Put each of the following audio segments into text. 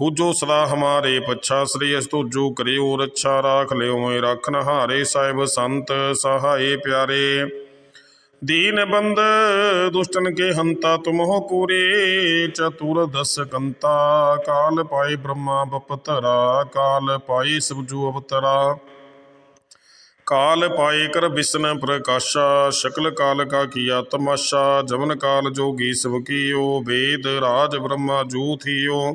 ਹੂਜੋ ਸਦਾ ਹਮਾਰੇ ਪੱਛਾ, ਸ੍ਰੀ ਅਸ ਤੁਜੋ ਕਰਿਓ, ਰੱਛਾ ਰਾਖ ਲਿਓ ਮੈਂ ਰੱਖਨ ਹਾਰੇ ਸਾਹਿਬ ਸੰਤ ਸਹਾਏ ਪਿਆਰੇ। ਦੀਨ ਬੰਦ ਦੁਸ਼ਟਨ ਕੇ ਹੰਤਾ ਤੁਮ ਹੋ ਪੂਰੇ ਚਤੁਰ ਦਸ ਕੰਤਾ, ਕਾਲ ਪਾਈ ਬ੍ਰਹਮਾ ਬਪਤਰਾ, ਕਾਲ ਪਾਈ ਸਬਜੂ ਅਵਤਰਾ। ਕਾਲ ਪਾਏ ਕਰ ਬਿਸਨ ਪ੍ਰਕਾਸ਼ਾ, ਸ਼ਕਲ ਕਾਲ ਕਾ ਕੀਆ ਤਮਾਸ਼ਾ ਜਮਨ ਕਾਲ ਜੋਗੀ ਸਭ ਕੀਓ, ਵੇਦ ਰਾਜ ਬ੍ਰਹਮਾ ਜੂ ਥੀਓ।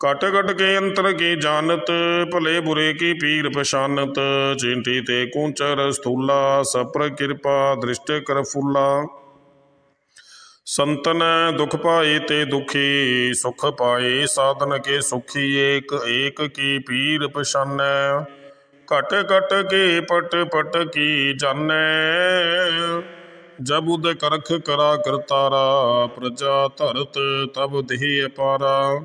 ਕਟ ਕਟ ਕੇ ਅੰਤਰ ਕੀ ਜਾਣਤ, ਭਲੇ ਬੁਰੇ ਕੀ ਪੀਰ ਪਛਾਨਤ। ਚਿੰਟੀ ਤੇ ਕੂੰਚਰ ਸਥੂਲਾ, ਸਪਰ ਕਿਰਪਾ ਦ੍ਰਿਸ਼ਟ ਕਰ ਫੁੱਲਾ। ਸੰਤਨ ਦੁਖ ਪਾਏ ਤੇ ਦੁਖੀ, ਸੁਖ ਪਾਏ ਸਾਧਨ ਕੇ ਸੁਖੀ, ਏਕ ਏਕ ਕੀ ਪੀਰ ਪਛਾਨੈ। ਘਟ ਘਟ ਕੇ ਪਟ ਪਟ ਕੀ ਜਾਣੈ। ਜਬ ਉਦ ਕਰਖ ਕਰਾ ਕਰਤਾਰਾ, ਪ੍ਰਜਾ ਧਰਤ ਤਬ ਦੇਹ ਅਪਾਰਾ।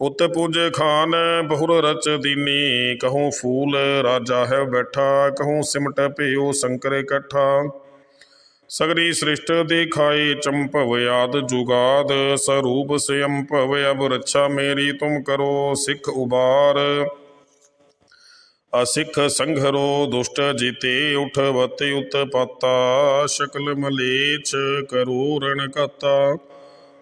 ਉਤ ਪੁਜ ਖਾਨ, ਬਹੁਰ ਰਚ ਦੀਨੀ, ਕਹੂੰ ਫੂਲ ਰਾਜਾ ਹੈ ਬੈਠਾ, ਕਹੂੰ ਸਿਮਟ ਭਿਓ ਸ਼ੰਕਰ ਇਕੱਠਾ। ਸਗਰੀ ਸ੍ਰਿਸ਼ਟ ਦਿਖਾਈ ਚੰਪਵ ਆਦ ਜੁਗਾਦ, ਸਰੂਪ ਸਿਯੰ ਭਵ ਅਬ ਰੱਛਾ ਮੇਰੀ ਤੁਮ ਕਰੋ, ਸਿੱਖ ਉਬਾਰ। ਅਸਿੱਖ ਸੰਘਰੋ ਦੁਸ਼ਟ ਜੀਤੇ ਉਠਵਤ ਉਤਪਤਾ, ਸ਼ਕਲ ਮਲੇਛ ਕਰੋ ਰਣ ਕਤਾ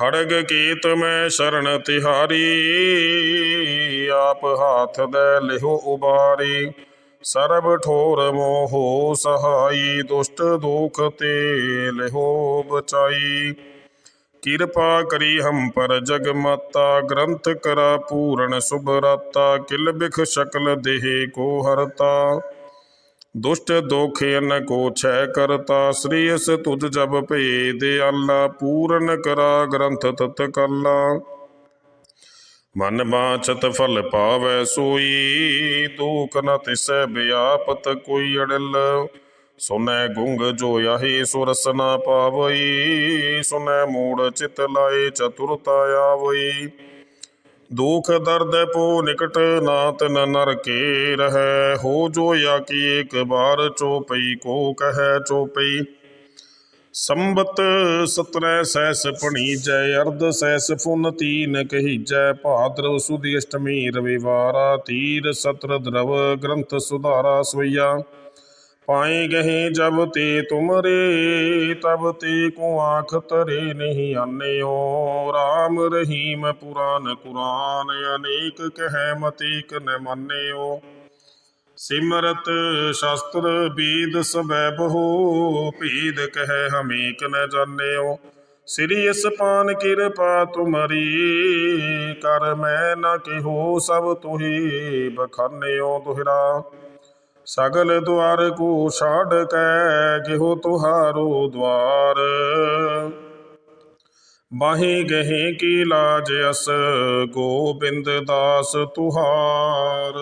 ਖੜਗ ਕੀਤ ਮੈਂ ਸ਼ਰਨ ਤਿਹਾਰੀ, ਆਪ ਹਾਥ ਦੇ ਲਿਹੋ ਉਬਾਰੀ। ਸਰਬ ਠੋਰ ਮੋਹ ਸਹਾਈ, ਦੁਸ਼ਟ ਦੁਖ ਤੇ ਲਿਹੋ ਬਚਾਈ। ਕਿਰਪਾ ਕਰੀ ਹਮ ਪਰ ਜਗ ਮਾਤਾ ਗ੍ਰੰਥ ਕਰਾ ਪੂਰਨ ਸੁਭਰਾਤਾ, ਕਿਲ ਬਿਖ ਸ਼ਕਲ ਦੇਹ ਕੋ ਹਰਤਾ। ਦੁਸ਼ਟ ਦੋਖੇ ਨ ਕੋ ਛੈ ਕਰਤਾ, ਸ੍ਰੀ ਅਸ ਤੁਧ ਜਬ ਭੇਦ ਅੱਲਾ ਪੂਰਨ ਕਰਾ ਗ੍ਰੰਥ ਤਤ ਕਲਾ। ਮਨ ਬਾਚਤ ਫਲ ਪਾਵੈ ਸੋਈ ਦੂਖ ਨ ਤਿਸੈ ਬਿਆਪਤ ਕੋਈ ਅੜਲ। ਸੁਨੈ ਗੁੰਗ ਜੋ ਆਹੀ ਸੁਰਸ ਨਾ ਪਾਵਈ, ਸੁਨੈ ਮੂੜ ਚਿਤ ਲਾਏ ਚਤੁਰਤਾ ਆਵਈ। ਦੁਖ ਦਰਦ ਪੋ ਨਿਕਟ ਨਾਤ ਨ ਨਰ ਕੇ ਰਹੈ। ਹੋ ਜੋ ਯਾ ਕੀ ਇੱਕ ਬਾਰ ਚੋਪਈ, ਕੋ ਕਹੈ ਚੋਪਈ। ਸੰਬਤ ਸਤਰੈ ਸੈਸ ਪਣੀਜੈ ਅਰਧ ਸੈਸ ਫੁਨ ਤੀਨ ਕਹੀਜੈ। ਭਾਦਰ ਸੁਦੀ ਅਸ਼ਟਮੀ ਰਵਿਵਾਰਾ ਤੀਰ ਸਤਰ ਦਰਵ ਗ੍ਰੰਥ ਸੁਧਾਰਾ ਸਵਈਆ ਪਾਏ ਗਏ ਜਬ ਤੇ ਤੁਮਰੇ, ਤਬ ਤੇ ਕੋ ਆਖ ਤਰੇ ਨਹੀਂ ਆਨਿਓ। RAM ਰਹੀਮ ਪੁਰਾਨ ਕੁਰਾਨ, ਅਨੇਕ ਕਹਿ ਮਤੀਕ ਨ ਮਾਨਿਓ। ਸਿਮਰਤ ਸ਼ਾਸਤਰ ਬੀਦ ਸਬੈ ਬਹੁ, ਭੀਦ ਕਹਿ ਹਮੀਕ ਨ ਜਾਣਿਓ। ਸ੍ਰੀ ਅਸਪਾਨ ਕਿਰਪਾ ਤੁਮਰੀ, ਕਰ ਮੈਂ ਨ ਕਿਹੋ ਸਭ ਤੁਹੀ ਬਖਾਨਿਓ ਦੁਹਰਾ। ਸਗਲ ਦੁਆਰ ਕੋ ਛਾੜ ਕੈ ਕਿਹੋ ਤੁਹਾਰੋ ਦਵਾਰ। ਬਾਹੇ ਗਹੇ ਕੀ ਲਾਜ ਅਸ, ਗੋਬਿੰਦ ਦਾਸ ਤੁਹਾਰ।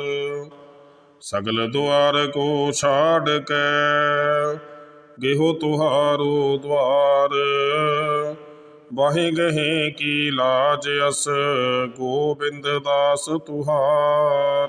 ਸਗਲ ਦੁਆਰ ਕੋ ਛਾੜ ਕੈ ਗੇਹੋ ਤੁਹਾਰੋ ਦਵਾਰ। ਬਾਹੇ ਗਹੇ ਕੀ ਲਾਜ ਅਸ, ਗੋਬਿੰਦ ਦਾਸ ਤੁਹਾਰ।